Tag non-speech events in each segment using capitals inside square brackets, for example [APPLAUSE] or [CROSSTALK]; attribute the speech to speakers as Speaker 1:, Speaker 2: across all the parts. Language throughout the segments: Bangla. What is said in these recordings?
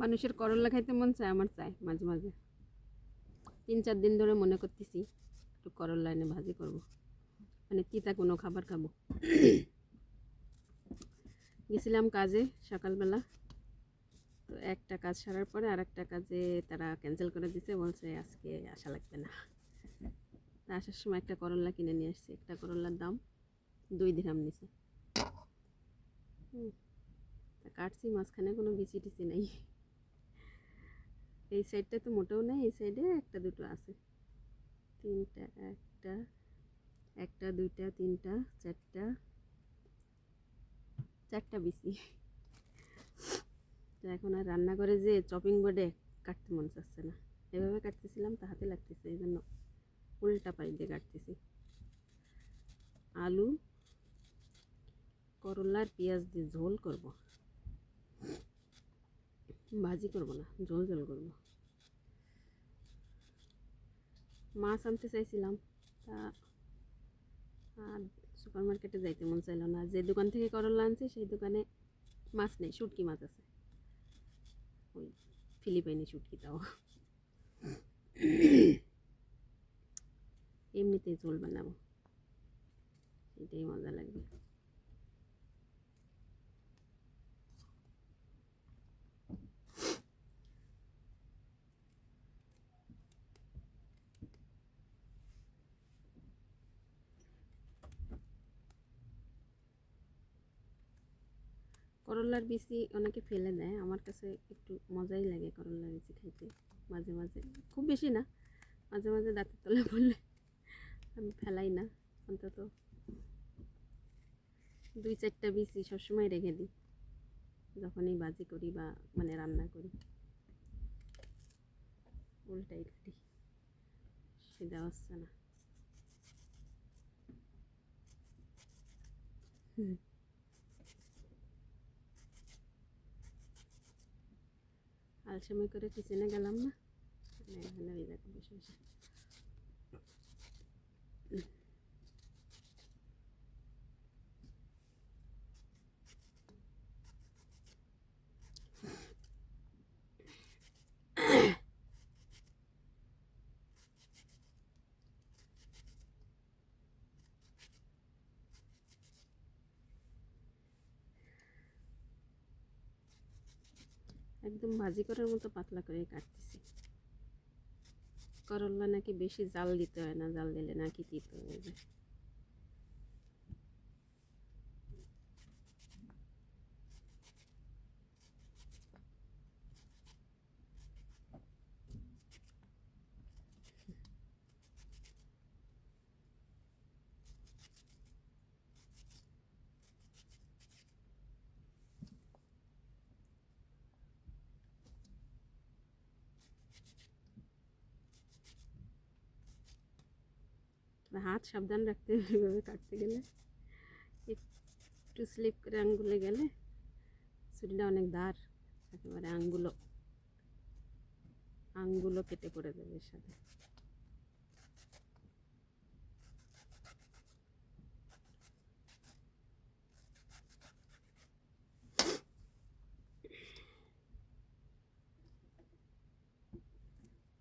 Speaker 1: মানুষের করলা খাইতে মন চায়, আমার চায় মাঝে মাঝে। তিন চার দিন ধরে মনে করতেছি, একটু করলা এনে ভাজি করব। মানে তিতা কোনো খাবার খাব। গেছিলাম কাজে সকালবেলা, তো একটা কাজ সারার পরে আর একটা কাজে তারা ক্যান্সেল করে দিতে বলছে আজকে আসা লাগবে না। তা আসার সময় একটা করল্লা কিনে নিয়ে আসছি, একটা করল্লার দাম দুই দিরাম নিছে। তা কাটছি, মাঝখানে কোনো বিচি টিচি নেই। এই সাইডটা তো মোটেও নেই, এই সাইডে একটা, দুটো আছে। তিনটা, একটা একটা, দুইটা, তিনটা, চারটা চারটা বিচি। তো এখন আর রান্না করে যে চপিং বোর্ডে কাটতে মন চাচ্ছে না। এভাবে কাটতেছিলাম, তা হাতে লাগতেছে, এই জন্য উল্টা পাই দিয়ে কাটতেছি। আলু, করলার পেঁয়াজ দিয়ে ঝোল করব। ভাজি করব না, ঝোল ঝোল করব। মাছ আনতে চাইছিলাম, তা আর সুপার মার্কেটে যাইতে মন চাইল না। যে দোকান থেকে করলা আনছি, সেই দোকানে মাছ নেই, শুটকি মাছ আছে। ওই ফিলিপাইনি শুটকি তাও। এমনিতেই ঝোল বানাবো, এটাই মজা লাগবে। করলার বিচি অনেকে ফেলে দেয়। আমার কাছে একটু মজাই লাগে করলার বিচি খাইতে, মাঝে মাঝে। খুব বেশি না, মাঝে মাঝে দাঁতের তলে পড়লে আমি ফেলাই না, অন্তত দুই চারটা বিচি সবসময় রেখে দিই, যখনই বাজি করি বা মানে রান্না করি। উল্টাই কাটি সেটা হচ্ছে না। হুম। আলসেমি করে কিচেনে গেলাম না। এখানে ওই দেখো বসে বসে একদম ভাজি করার মতো পাতলা করে কাটতেছি। করল্লা নাকি বেশি জাল দিতে হয় না, জাল দিলে নাকি তিতো হয়ে যায়। হাত সাবধান রাখতে হবে এভাবে কাটতে গেলে। একটু স্লিপ করে আঙ্গুলে গেলে ছুরিটা অনেক ধার একেবারে আঙ্গুলো। আঙ্গুলো কেটে পড়ে যাবে এর সাথে।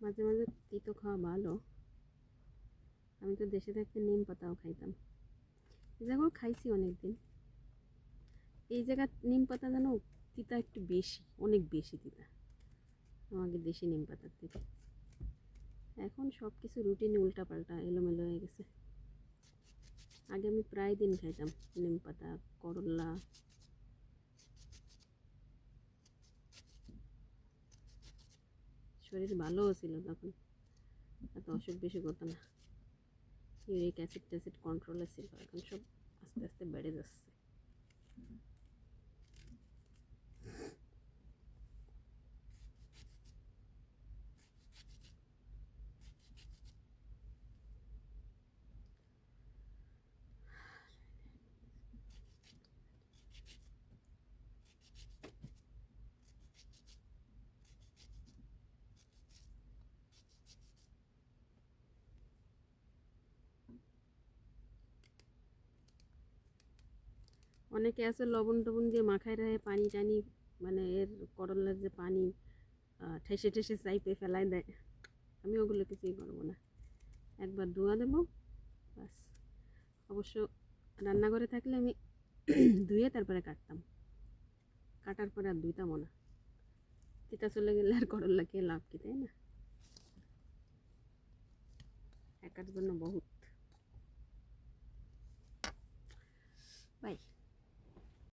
Speaker 1: মাঝে মাঝে তিতো খাওয়া ভালো। আমি তো দেশে থাকতে নিম পাতাও খাইতাম। জায়গাও খাইছি অনেক দিন এই জায়গার নিম পাতা যেন তিতা একটু বেশি, অনেক বেশি তিতা। আমাকে দেশি নিম পাতার থেকে। এখন সব কিছু রুটিনে উল্টা পাল্টা এলোমেলো হয়ে গেছে। আগে আমি প্রায় দিন খাইতাম নিম পাতা, করলা। শরীর ভালোও ছিল তখন। এত অসুখ বেশি করতো না। ইউরিক অ্যাসিড ট্যাসিড কন্ট্রোলে ছিল এখন সব আস্তে আস্তে বেড়ে যাচ্ছে। অনেকে আছে লবণ টবণ দিয়ে মাখায় রায় পানি টানি মানে এর করলার যে পানি ঠেসে ঠেসে চাইপে ফেলাই দেয়। আমি ওগুলো কিছুই করব না। একবার ধোয়া দেবো বাস অবশ্য রান্নাঘরে থাকলে আমি [CLEARS THROAT] ধুয়ে তারপরে কাটতাম। কাটার পরে আর ধুইতামও না। তিতা চলে গেলে আর করল্লা খেয়ে লাভ কি, তাই না? একার জন্য বহুত। বাই।